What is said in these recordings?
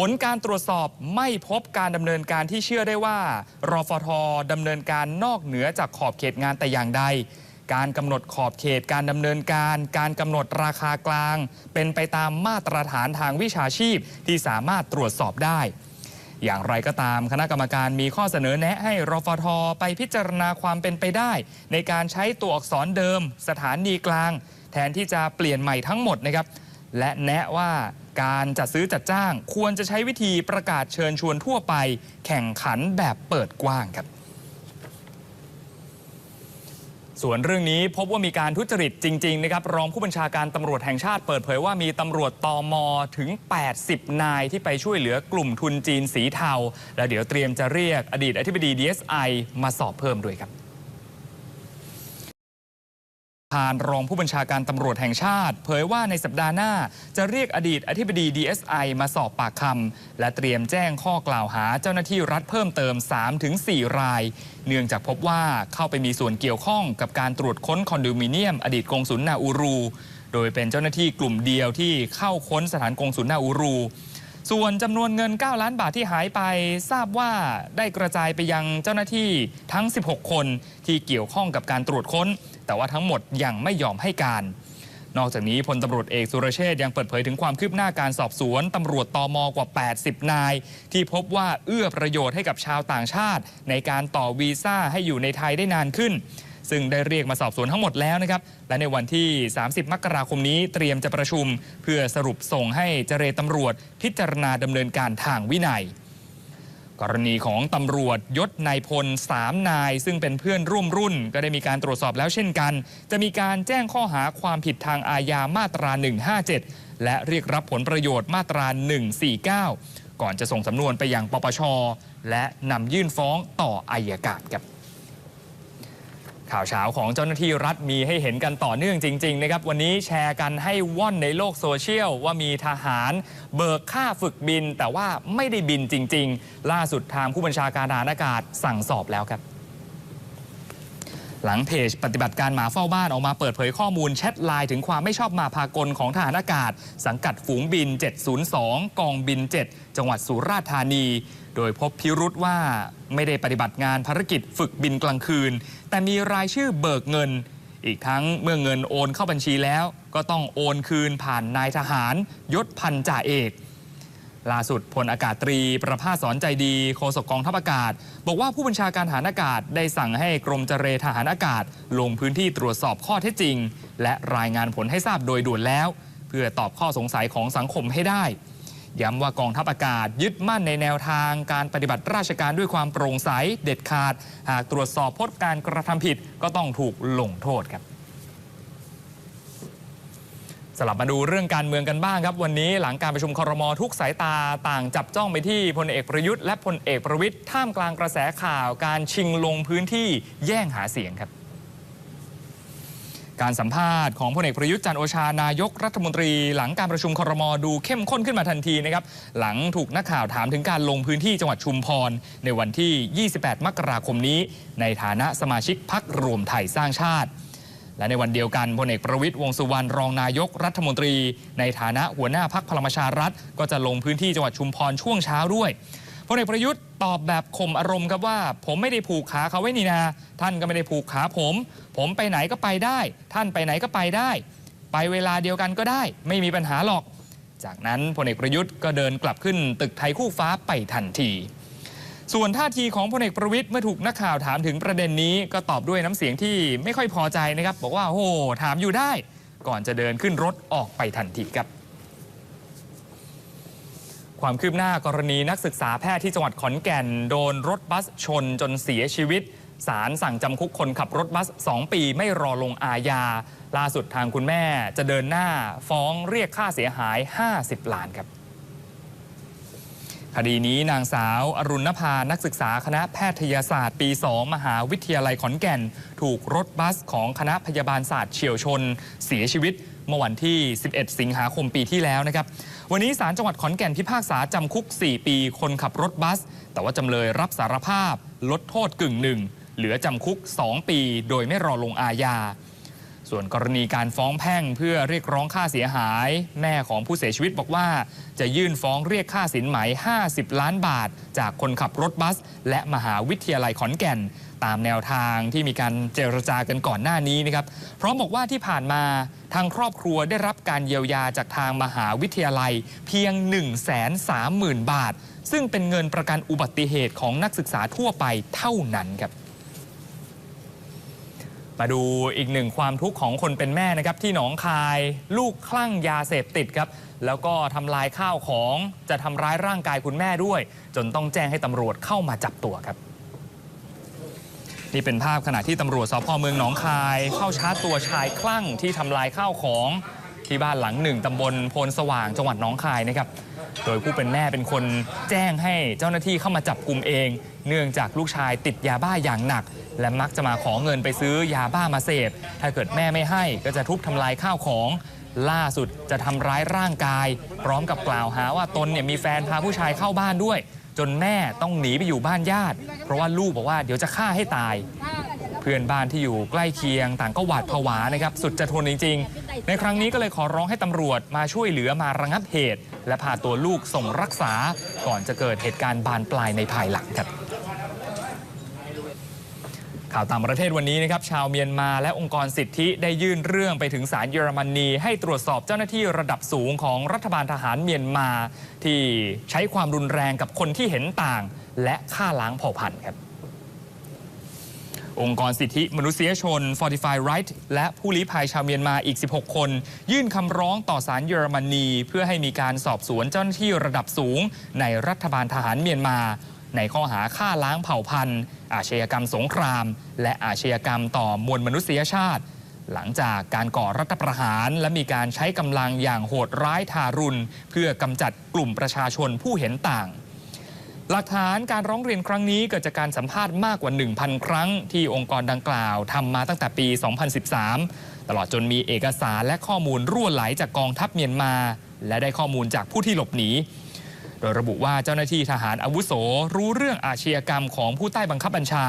ผลการตรวจสอบไม่พบการดำเนินการที่เชื่อได้ว่ารฟทดำเนินการนอกเหนือจากขอบเขตงานแต่อย่างใด การกำหนดขอบเขตการดำเนินการ การกำหนดราคากลาง เป็นไปตามมาตรฐานทางวิชาชีพที่สามารถตรวจสอบได้ อย่างไรก็ตามคณะกรรมการมีข้อเสนอแนะให้รฟทไปพิจารณาความเป็นไปได้ ในการใช้ตัวอักษรเดิม สถานีกลาง แทนที่จะเปลี่ยนใหม่ทั้งหมดนะครับและแนะว่า การจัดซื้อจัดจ้าง ควรจะใช้วิธีประกาศเชิญชวนทั่วไป แข่งขันแบบเปิดกว้างครับส่วนเรื่องนี้พบว่ามีการทุจริตจริง ๆ นะครับ รองผู้บัญชาการตำรวจแห่งชาติเปิดเผยว่ามีตำรวจตอมอถึง 80 นายที่ไปช่วยเหลือกลุ่มทุนจีนสีเทา แล้วเดี๋ยวเตรียมจะเรียกอดีตอธิบดี DSI มาสอบเพิ่มด้วยครับ ทานรองผู้บัญชาการตำรวจแห่งชาติ เผยว่าในสัปดาห์หน้า จะเรียกอดีตอธิบดี DSI มาสอบปากคำและเตรียมแจ้งข้อกล่าวหาเจ้าหน้าที่รัฐเพิ่มเติม 3-4 ราย เนื่องจากพบว่าเข้าไปมีส่วนเกี่ยวข้องกับการตรวจค้นคอนโดมิเนียม อดีตกงสุลนาอูรู โดยเป็นเจ้าหน้าที่กลุ่มเดียวที่เข้าค้นสถานกงสุลนาอูรูส่วนจำนวนเงิน 9 ล้านบาทที่หายไป ทราบว่าได้กระจายไปยังเจ้าหน้าที่ทั้ง 16 คนที่เกี่ยวข้องกับการตรวจค้น แต่ว่าทั้งหมดยังไม่ยอมให้การ นอกจากนี้พลตำรวจเอกสุรเชษฐ์ยังเปิดเผยถึงความคืบหน้าการสอบสวนตำรวจตอมกว่า 80 นาย ที่พบว่าเอื้อประโยชน์ให้กับชาวต่างชาติ ในการต่อวีซ่าให้อยู่ในไทยได้นานขึ้นซึ่งได้เรียกมาสอบสวนทั้งหมดแล้วนะครับ และในวันที่ 30 มกราคมนี้เตรียมจะประชุม เพื่อสรุปส่งให้เจรตำรวจพิจารณาดำเนินการทางวินัย กรณีของตำรวจยศนายพล 3 นาย ซึ่งเป็นเพื่อนร่วมรุ่น ก็ได้มีการตรวจสอบแล้วเช่นกัน จะมีการแจ้งข้อหาความผิดทางอาญามาตรา 157 และเรียกรับผลประโยชน์มาตรา 149 ก่อนจะส่งสำนวนไปยังปปช และนำยื่นฟ้องต่ออายการครับ ข่าวเช้าของเจ้าหน้าที่รัฐมีให้เห็นกันต่อเนื่องจริง ๆ นะครับ วันนี้แชร์กันให้ว่อนในโลกโซเชียล ว่ามีทหารเบิกค่าฝึกบิน แต่ว่าไม่ได้บินจริง ๆ ล่าสุดทางผู้บัญชาการทหารอากาศสั่งสอบแล้วครับ หลังเพจปฏิบัติการหมาเฝ้าบ้านออกมาเปิดเผยข้อมูลแชทไลน์ถึงความไม่ชอบมาพากลของทหารอากาศ สังกัดฝูงบิน 702 กองบิน 7 จังหวัดสุราษฎร์ธานี โดยพบพิรุษว่าไม่ได้ปฏิบัติงานภารกิจฝึกบินกลางคืน แต่มีรายชื่อเบิกเงิน อีกทั้งเมื่อเงินโอนเข้าบัญชีแล้ว ก็ต้องโอนคืนผ่านนายทหารยศพันจ่าเอก ล่าสุดพลอากาศตรีประภาสสอนใจดีโฆษกกองทัพอากาศ บอกว่าผู้บัญชาการทหารอากาศได้สั่งให้กรมเจรทหารอากาศ ลงพื้นที่ตรวจสอบข้อเท็จจริง และรายงานผลให้ทราบโดยด่วนแล้ว เพื่อตอบข้อสงสัยของสังคมให้ได้ ย้ำว่ากองทัพอากาศยึดมั่นในแนวทางการปฏิบัติราชการด้วยความโปร่งใสเด็ดขาด หากตรวจสอบพบการกระทำผิดก็ต้องถูกลงโทษครับ สลับมาดูเรื่องการเมืองกันบ้างครับ วันนี้หลังการประชุมครมทุกสายตาต่างจับจ้องไปที่พลเอกประยุทธ์และพลเอกประวิทย์ท่ามกลางกระแสข่าวการชิงลงพื้นที่แย่งหาเสียงครับ การสัมภาษณ์ของพลเอกประยุทธ์จันโอชานายกรัฐมนตรี หลังการประชุมครมดูเข้มข้นขึ้นมาทันทีนะครับหลังถูกนักข่าวถามถึงการลงพื้นที่จังหวัดชุมพร ในวันที่ 28 มกราคมนี้ ในฐานะสมาชิกพักรวมไทยสร้างชาติ และในวันเดียวกันพลเอกประวิทย์วงสุวรรณรองนายกรัฐมนตรี ในฐานะหัวหน้าพักพลังประชารัฐ ก็จะลงพื้นที่จังหวัดชุมพรช่วงเช้าด้วยพลเอกประยุทธ์ตอบแบบข่มอารมณ์ครับว่า ผมไม่ได้ผูกขาเขาไว้นี่นา ท่านก็ไม่ได้ผูกขาผม ผมไปไหนก็ไปได้ ท่านไปไหนก็ไปได้ ไปเวลาเดียวกันก็ได้ ไม่มีปัญหาหรอก จากนั้นพลเอกประยุทธ์ก็เดินกลับขึ้นตึกไทยคู่ฟ้าไปทันที ส่วนท่าทีของพลเอกประวิทย์เมื่อถูกนักข่าวถามถึงประเด็นนี้ ก็ตอบด้วยน้ำเสียงที่ไม่ค่อยพอใจนะครับบอกว่าโอ้ถามอยู่ได้ ก่อนจะเดินขึ้นรถออกไปทันทีครับ ความคืบหน้ากรณีนักศึกษาแพทย์ที่จังหวัดขอนแก่น โดนรถบัสชนจนเสียชีวิตศาลสั่งจำคุกคนขับรถบัส 2 ปีไม่รอลงอาญาล่าสุดทางคุณแม่จะเดินหน้าฟ้องเรียกค่าเสียหาย 50 ล้านครับ คดีนี้นางสาว อรุณภา นักศึกษาคณะแพทยศาสตร์ ปี 2 มหาวิทยาลัยขอนแก่น ถูกรถบัสของคณะพยาบาลศาสตร์เฉียวชน เสียชีวิตเมื่อวันที่ 11 สิงหาคมปีที่แล้วนะครับ วันนี้ศาลจังหวัดขอนแก่นพิพากษาจำคุก 4 ปีคนขับรถบัส แต่ว่าจำเลยรับสารภาพ ลดโทษกึ่งหนึ่งเหลือจำคุก 2 ปี โดยไม่รอลงอาญา ส่วนกรณีการฟ้องแพ่งเพื่อเรียกร้องค่าเสียหาย แม่ของผู้เสียชีวิตบอกว่า จะยื่นฟ้องเรียกค่าสินไหม 50 ล้านบาท จากคนขับรถบัส และมหาวิทยาลัยขอนแก่น ตามแนวทางที่มีการเจรจากันก่อนหน้านี้นะครับพร้อมบอกว่าที่ผ่านมาทางครอบครัวได้รับการเยียวยาจากทางมหาวิทยาลัย เพียง 1 3 0 0 0 0 บาท ซึ่งเป็นเงินประกันอุบัติเหตุของนักศึกษาทั่วไปเท่านั้นครับ มาดูอีกหนึ่งความทุกข์ของคนเป็นแม่นะครับที่หนองคายลูกคลั่งยาเสพติดครับ แล้วก็ทำลายข้าวของจะทำร้ายร่างกายคุณแม่ด้วย จนต้องแจ้งให้ตำรวจเข้ามาจับตัวครับ นี่เป็นภาพขณะที่ตำรวจสพเมืองหนองคาย เข้าชาร์จตัวชายคลั่งที่ทำลายข้าวของที่บ้านหลังหนึ่งตำบลโพนสว่างจังหวัดหนองคายนะครับ โดยผู้เป็นแม่เป็นคนแจ้งให้เจ้าหน้าที่เข้ามาจับกลุ่มเอง เนื่องจากลูกชายติดยาบ้าอย่างหนัก และมักจะมาขอเงินไปซื้อยาบ้ามาเสพ ถ้าเกิดแม่ไม่ให้ก็จะทุบทำลายข้าวของ ล่าสุดจะทำร้ายร่างกาย พร้อมกับกล่าวหาว่าตนเนี่ยมีแฟนพาผู้ชายเข้าบ้านด้วย จนแม่ต้องหนีไปอยู่บ้านญาติ เพราะว่าลูกบอกว่าเดี๋ยวจะฆ่าให้ตาย เพื่อนบ้านที่อยู่ใกล้เคียงต่างก็หวาดผวานะครับสุดจะทนจริงๆ ในครั้งนี้ก็เลยขอร้องให้ตำรวจมาช่วยเหลือมาระงับเหตุ และพาตัวลูกส่งรักษา ก่อนจะเกิดเหตุการณ์บานปลายในภายหลังครับข่าวต่างประเทศวันนี้นะครับชาวเมียนมาและองค์กรสิทธิได้ยื่นเรื่องไปถึงศาลเยอรมนีให้ตรวจสอบเจ้าหน้าที่ระดับสูงของรัฐบาลทหารเมียนมา ที่ใช้ความรุนแรงกับคนที่เห็นต่าง และฆ่าล้างเผ่าพันธุ์ครับ องค์กรสิทธิมนุษยชน Fortify Right และผู้ลี้ภัยชาวเมียนมาอีก 16 คน ยื่นคำร้องต่อศาลเยอรมนี เพื่อให้มีการสอบสวนเจ้าหน้าที่ระดับสูง ในรัฐบาลทหารเมียนมา ในข้อหาฆ่าล้างเผ่าพันธุ์ อาชญากรรมสงคราม และอาชญากรรมต่อมวลมนุษยชาติ หลังจากการก่อรัฐประหาร และมีการใช้กำลังอย่างโหดร้ายทารุณ เพื่อกำจัดกลุ่มประชาชนผู้เห็นต่าง หลักฐานการร้องเรียนครั้งนี้เกิดจากการสัมภาษณ์มากกว่า 1,000 ครั้ง ที่องค์กรดังกล่าวทำมาตั้งแต่ปี 2013 ตลอดจนมีเอกสารและข้อมูลรั่วไหลจากกองทัพเมียนมา และได้ข้อมูลจากผู้ที่หลบหนีโดยระบุว่าเจ้าหน้าที่ทหารอาวุโสรู้เรื่องอาชญากรรมของผู้ใต้บังคับบัญชา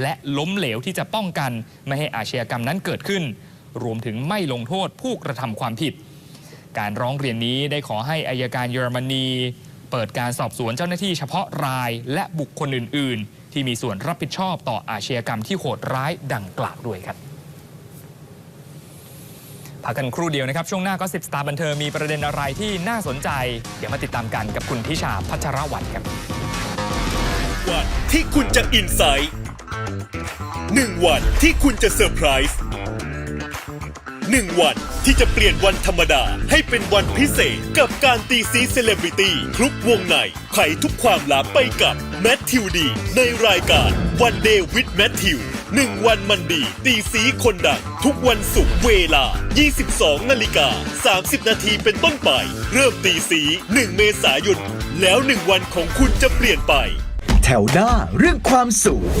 และล้มเหลวที่จะป้องกัน ไม่ให้อาชญากรรมนั้นเกิดขึ้น รวมถึงไม่ลงโทษผู้กระทำความผิด การร้องเรียนนี้ได้ขอให้อายการเยอรมนี เปิดการสอบสวนเจ้าหน้าที่เฉพาะรายและบุคคลอื่น ๆ ที่มีส่วนรับผิดชอบต่ออาชญากรรมที่โหดร้ายดังกล่าวด้วยครับพักกันครู่เดียวนะครับ ช่วงหน้าก็สิบสตาร์บันเทิงมีประเด็นอะไรที่น่าสนใจ เดี๋ยวมาติดตามกันกับคุณพิชาพัชรวันครับวันที่คุณจะอินไซต์หนึ่งวันที่คุณจะเซอร์ไพรส์ หนึ่งวันที่จะเปลี่ยนวันธรรมดาให้เป็นวันพิเศษกับการตีซีเซเลบริตี้คลุกวงในไขทุกความลับไปกับแมทธิวดี ในรายการวันเดย์วิดแมทธิวหนึ่งวันมันดี ตีซีคนดัง ทุกวันศุกร์เวลา 22 นาฬิกา 30 นาทีเป็นต้นไป เริ่มตีสี 1 เมษายน แล้วหนึ่งวันของคุณจะเปลี่ยนไป แถวหน้าเรื่องความสวย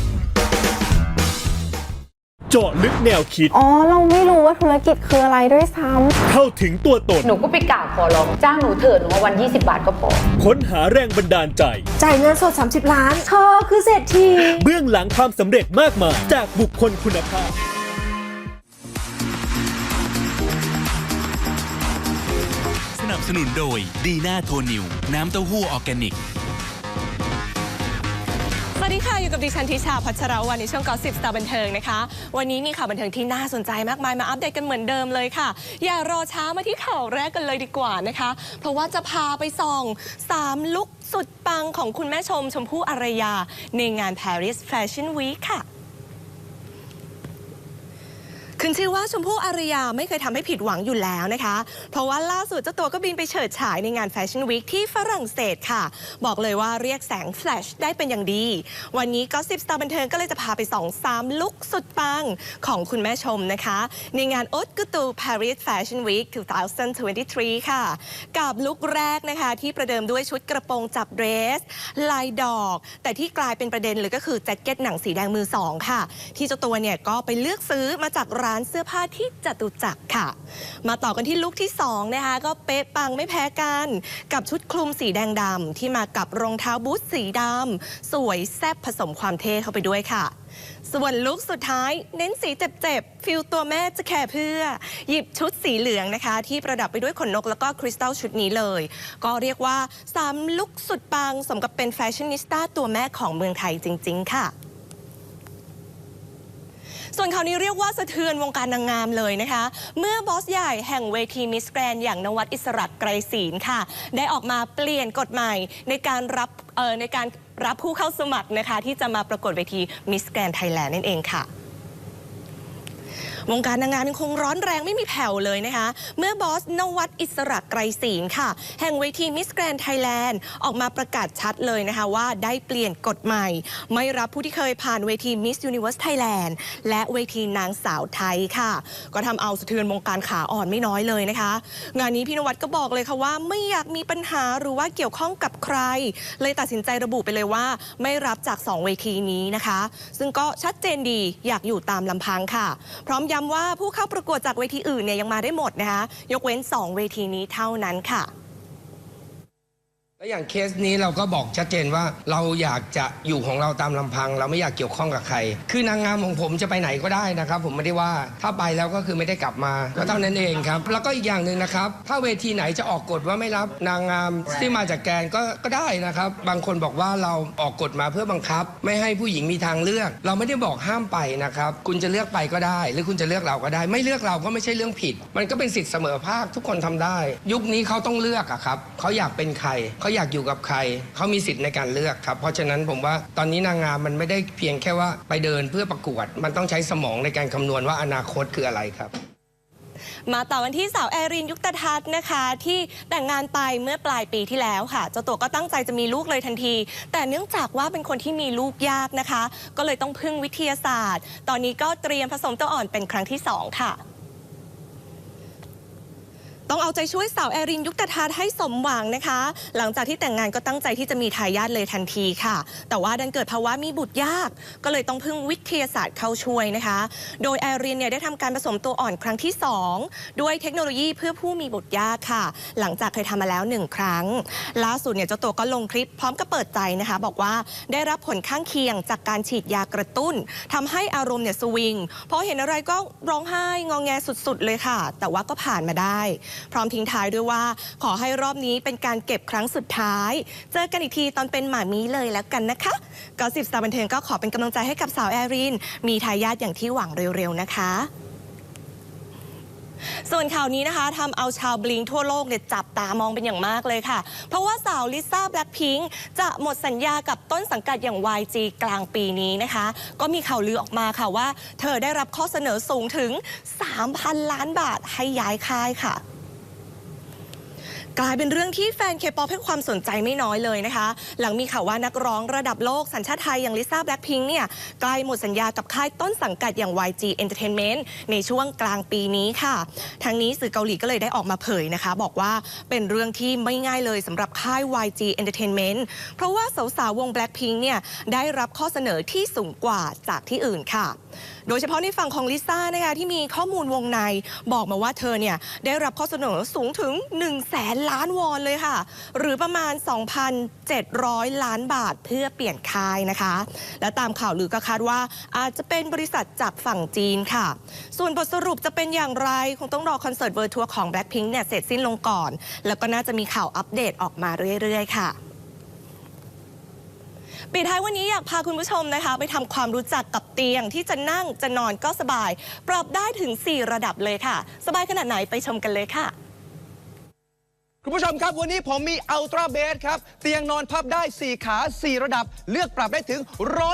เจาะลึกแนวคิด อ๋อ เราไม่รู้ว่าธุรกิจคืออะไรด้วยซ้ำเข้าถึงตัวตน หนูก็ไปกราบขอร้องจ้างหนูเถิดหนูว่าวัน 20 บาทก็พอ ค้นหาแรงบันดาลใจจ่ายเงินสด 30 ล้าน เธอคือเศรษฐี เบื้องหลังความสำเร็จมากมายจากบุคคลคุณภาพ สนับสนุนโดยดีน่าโทนิว น้ำเต้าหู้ออร์แกนิก สวัสดีค่ะ อยู่กับดิฉันทิชาพัชรวันในช่วงกอสิบสตาร์บันเทิงนะคะ วันนี้มีข่าวบันเทิงที่น่าสนใจมากมายมาอัปเดตกันเหมือนเดิมเลยค่ะ อย่ารอช้ามาที่ข่าวแรกกันเลยดีกว่านะคะ เพราะว่าจะพาไปส่อง3ลุกสุดปังของคุณแม่ชมชมพู่อารยา ในงาน Paris Fashion Week ค่ะ ขึ้นชื่อว่าชมพู่อารยาไม่เคยทำให้ผิดหวังอยู่แล้วนะคะ เพราะว่าล่าสุดเจ้าตัวก็บินไปเฉิดฉายในงานแฟชั่นวีคที่ฝรั่งเศสค่ะ บอกเลยว่าเรียกแสงแฟลชได้เป็นอย่างดี วันนี้ก็สิบสตาร์บันเทิงก็เลยจะพาไปสองสามลุคสุดปังของคุณแม่ชมนะคะ ในงานโอ๊ตกุตู Paris Fashion Week 2023 ค่ะ กับลุคแรกนะคะ ที่ประเดิมด้วยชุดกระโปรงจับเดรส ลายดอก แต่ที่กลายเป็นประเด็นเลยก็คือแจ็คเก็ตหนังสีแดงมือสองค่ะ ที่เจ้าตัวเนี่ยก็ไปเลือกซื้อมาจากร้านเสื้อผ้าที่จตุจักรค่ะ มาต่อกันที่ลุคที่2นะคะก็เป๊ะปังไม่แพ้กันกับชุดคลุมสีแดงดำที่มากับรองเท้าบูทสีดำสวยแซ่บผสมความเท่เข้าไปด้วยค่ะส่วนลุคสุดท้ายเน้นสีเจ็บๆ ฟิลตัวแม่จะแค่เพื่อ หยิบชุดสีเหลืองนะคะ ที่ประดับไปด้วยขนนกแล้วก็คริสตัลชุดนี้เลย ก็เรียกว่าสามลุคสุดปังสมกับเป็นแฟชั่นนิสต้าตัวแม่ของเมืองไทยจริง ๆ ค่ะ ส่วนข่าวนี้เรียกว่าสะเทือนวงการนางงามเลยนะคะ เมื่อบอสใหญ่แห่งเวทีมิสแกรนอย่างนวัดอิสระไกรศีลค่ะ ได้ออกมาเปลี่ยนกฎใหม่ในการรับในการรับผู้เข้าสมัครนะคะ ที่จะมาประกวดเวทีมิสแกรนไทยแลนด์นั่นเองค่ะ วงการนางงามยังคงร้อนแรงไม่มีแผ่วเลยนะคะ เมื่อบอสนวัดอิสระไกรศีลค่ะ แห่งเวทีมิสแกรนไทยแลนด์ออกมาประกาศชัดเลยนะคะว่าได้เปลี่ยนกฎใหม่ ไม่รับผู้ที่เคยผ่านเวทีมิสยูนิเว r ร์สไทยแลนด์และเวทีนางสาวไทยค่ะ ก็ทำเอาสะเทือนวงการขาอ่อนไม่น้อยเลยนะคะ งานนี้พี่นวัดก็บอกเลยค่ะว่าไม่อยากมีปัญหาหรือว่าเกี่ยวข้องกับใคร เลยตัดสินใจระบุไปเลยว่า ไม่รับจาก 2 เวทีนี้นะคะ ซึ่งก็ชัดเจนดีอยากอยู่ตามลำพังค่ะ พร้อมย้ำว่าผู้เข้าประกวดจากเวทีอื่นเนี่ยยังมาได้หมดนะคะ ยกเว้น 2 เวทีนี้เท่านั้นค่ะ แล้วอย่างเคสนี้เราก็บอกชัดเจนว่าเราอยากจะอยู่ของเราตามลำพัง เราไม่อยากเกี่ยวข้องกับใคร คือนางงามของผมจะไปไหนก็ได้นะครับ ผมไม่ได้ว่าถ้าไปแล้วก็คือไม่ได้กลับมาก็เท่านั้นเองครับ แล้วก็อีกอย่างหนึ่งนะครับ ถ้าเวทีไหนจะออกกฎว่าไม่รับนางงามที่มาจากแกนก็ก็ได้นะครับ บางคนบอกว่าเราออกกฎมาเพื่อบังคับ ไม่ให้ผู้หญิงมีทางเลือก เราไม่ได้บอกห้ามไปนะครับคุณจะเลือกไปก็ได้ หรือคุณจะเลือกเราก็ได้ ไม่เลือกเราก็ไม่ใช่เรื่องผิด มันก็เป็นสิทธิเสมอภาคทุกคนทำได้ ยุคนี้เขาต้องเลือกอะครับเขาอยากเป็นใครเขาอยากอยู่กับใคร เขามีสิทธิ์ในการเลือกครับ เพราะฉะนั้นผมว่าตอนนี้นางงามมันไม่ได้เพียงแค่ว่าไปเดินเพื่อประกวด มันต้องใช้สมองในการคำนวณว่าอนาคตคืออะไรครับมาต่อกันที่สาวแอรินยุคตทัศน์นะคะ ที่แต่งงานไปเมื่อปลายปีที่แล้วค่ะ เจ้าตัวก็ตั้งใจจะมีลูกเลยทันที แต่เนื่องจากว่าเป็นคนที่มีลูกยากนะคะ ก็เลยต้องพึ่งวิทยาศาสตร์ ตอนนี้ก็เตรียมผสมตัวอ่อนเป็นครั้งที่ 2 ค่ะ ต้องเอาใจช่วยสาวแอรินยุคตทัศน์ให้สมหวังนะคะ หลังจากที่แต่งงานก็ตั้งใจที่จะมีทายาทเลยทันทีค่ะ แต่ว่าดันเกิดภาวะมีบุตรยาก ก็เลยต้องพึ่งวิทยาศาสตร์เข้าช่วยนะคะ โดยแอรินเนี่ยได้ทำการผสมตัวอ่อนครั้งที่ 2 ด้วยเทคโนโลยีเพื่อผู้มีบุตรยากค่ะ หลังจากเคยทำมาแล้ว 1 ครั้ง ล่าสุดเนี่ยเจ้าตัวก็ลงคลิปพร้อมกับเปิดใจนะคะ บอกว่าได้รับผลข้างเคียงจากการฉีดยากระตุ้นทำให้อารมณ์เนี่ยสวิงพอเห็นอะไรก็ร้องไห้งองแงสุดๆเลยค่ะ แต่ว่าก็ผ่านมาได้พร้อมทิ้งท้ายด้วยว่า ขอให้รอบนี้เป็นการเก็บครั้งสุดท้าย เจอกันอีกทีตอนเป็นหมามีเลยแล้วกันนะคะก็สิบสตาร์บันเทิงก็ขอเป็นกำลังใจให้กับสาวแอริน มีทายาทอย่างที่หวังเร็วๆนะคะส่วนข่าวนี้นะคะทำเอาชาวบลิงทั่วโลกเนี่ยจับตามองเป็นอย่างมากเลยค่ะ เพราะว่าสาวลิซ่าแบล็คพิงค์จะหมดสัญญากับต้นสังกัดอย่าง YG กลางปีนี้นะคะ ก็มีข่าวลือออกมาค่ะว่า เธอได้รับข้อเสนอสูงถึง 3,000 ล้านบาทให้ย้ายค่ายค่ะ กลายเป็นเรื่องที่แฟนเคป๊อปให้ความสนใจไม่น้อยเลยนะคะ หลังมีข่าวว่านักร้องระดับโลกสัญชาติไทยอย่างลิซ่าแบล็คพิงค์เนี่ยใกล้หมดสัญญากับค่ายต้นสังกัดอย่าง YG Entertainment ในช่วงกลางปีนี้ค่ะทั้งนี้สื่อเกาหลีก็เลยได้ออกมาเผยนะคะ บอกว่าเป็นเรื่องที่ไม่ง่ายเลยสำหรับค่าย YG Entertainment เพราะว่าสาวๆวง Blackpink เนี่ยได้รับข้อเสนอที่สูงกว่าจากที่อื่นค่ะโดยเฉพาะในฝั่งของลิซ่านะคะที่มีข้อมูลวงในบอกมาว่าเธอเนี่ยได้รับข้อเสนอสูงถึง 1 0 0 0 0แสนล้านวอนเลยค่ะ หรือประมาณ 2,700 ล้านบาทเพื่อเปลี่ยนค่ายนะคะ และตามข่าวลือก็คาดว่าอาจจะเป็นบริษัทจากฝั่งจีนค่ะ ส่วนบทสรุปจะเป็นอย่างไร คงต้องรอคอนเสิร์ตเวิร์ทัวร์ของ Blackpink เนี่ยเสร็จสิ้นลงก่อน แล้วก็น่าจะมีข่าวอัปเดตออกมาเรื่อยๆ ค่ะ ปิดท้ายวันนี้อยากพาคุณผู้ชมนะคะ ไปทำความรู้จักกับเตียงที่จะนั่งจะนอนก็สบาย ปรับได้ถึง 4 ระดับเลยค่ะ สบายขนาดไหนไปชมกันเลยค่ะ คุณผู้ชมครับ วันนี้ผมมีอัลตราเบสครับ เตียงนอนพับได้ 4 ขา 4 ระดับ เลือกปรับได้ถึง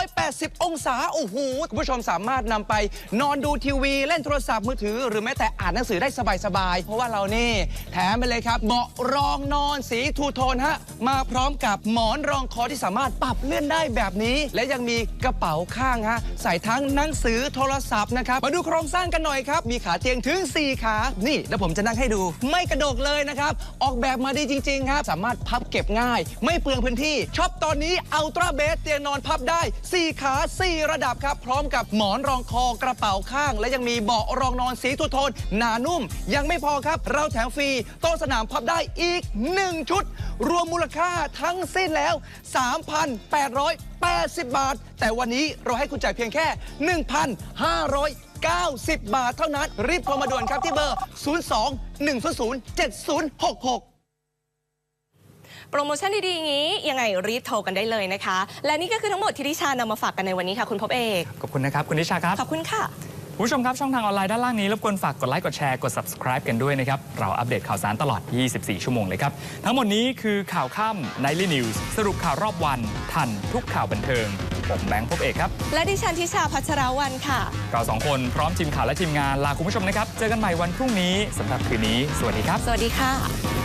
180 องศา โอ้โห คุณผู้ชมสามารถนำไปนอนดูทีวี เล่นโทรศัพท์มือถือ หรือแม้แต่อ่านหนังสือได้สบาย ๆ เพราะว่าเรานี่ แถมไปเลยครับเบาะรองนอนสีทูโทนฮะ มาพร้อมกับหมอนรองคอที่สามารถปรับเลื่อนได้แบบนี้ และยังมีกระเป๋าข้างฮะใส่ทั้งหนังสือโทรศัพท์นะครับมาดูโครงสร้างกันหน่อยครับมีขาเตียงถึง 4 ขา นี่แล้วผมจะนั่งให้ดู ไม่กระดกเลยนะครับออกแบบมาดีจริง ๆ ครับ สามารถพับเก็บง่าย ไม่เปลืองพื้นที่ช็อปตอนนี้อัลตร้าเบสเตียงนอนพับได้ 4 ขา 4 ระดับครับ พร้อมกับหมอนรองคอกระเป๋าข้าง และยังมีเบาะรองนอนสีทูโทนหนานุ่ม ยังไม่พอครับ เราแถมฟรีโต๊ะสนามพับได้อีก 1 ชุด รวมมูลค่าทั้งสิ้นแล้ว 3,880 บาท แต่วันนี้เราให้คุณจ่ายเพียงแค่ 1,590 บาทเท่านั้น รีบโทรมาด่วนครับที่เบอร์ 02 100 7066โปรโมชั่นดีๆอย่างนี้ยังไงรีบโทรกันได้เลยนะคะ และนี่ก็คือทั้งหมดที่ดิชานำมาฝากกันในวันนี้ค่ะ คุณพบเอกขอบคุณนะครับ คุณนิชาครับ ขอบคุณค่ะคุณผู้ชมครับ ช่องทางออนไลน์ด้านล่างนี้รบกวนฝากกดไลค์กดแชร์กด subscribe กันด้วยนะครับ เราอัปเดตข่าวสารตลอด 24 ชั่วโมงเลยครับ ทั้งหมดนี้คือข่าวค่ำ Nightly News สรุปข่าวรอบวัน ทันทุกข่าวบันเทิง ผมแบงค์พบเอกครับ และดิฉันทิชาพัชรวันค่ะเราสองคนพร้อมทีมข่าวและทีมงานลาคุณผู้ชมนะครับ เจอกันใหม่วันพรุ่งนี้สำหรับคืนนี้ สวัสดีครับ สวัสดีค่ะ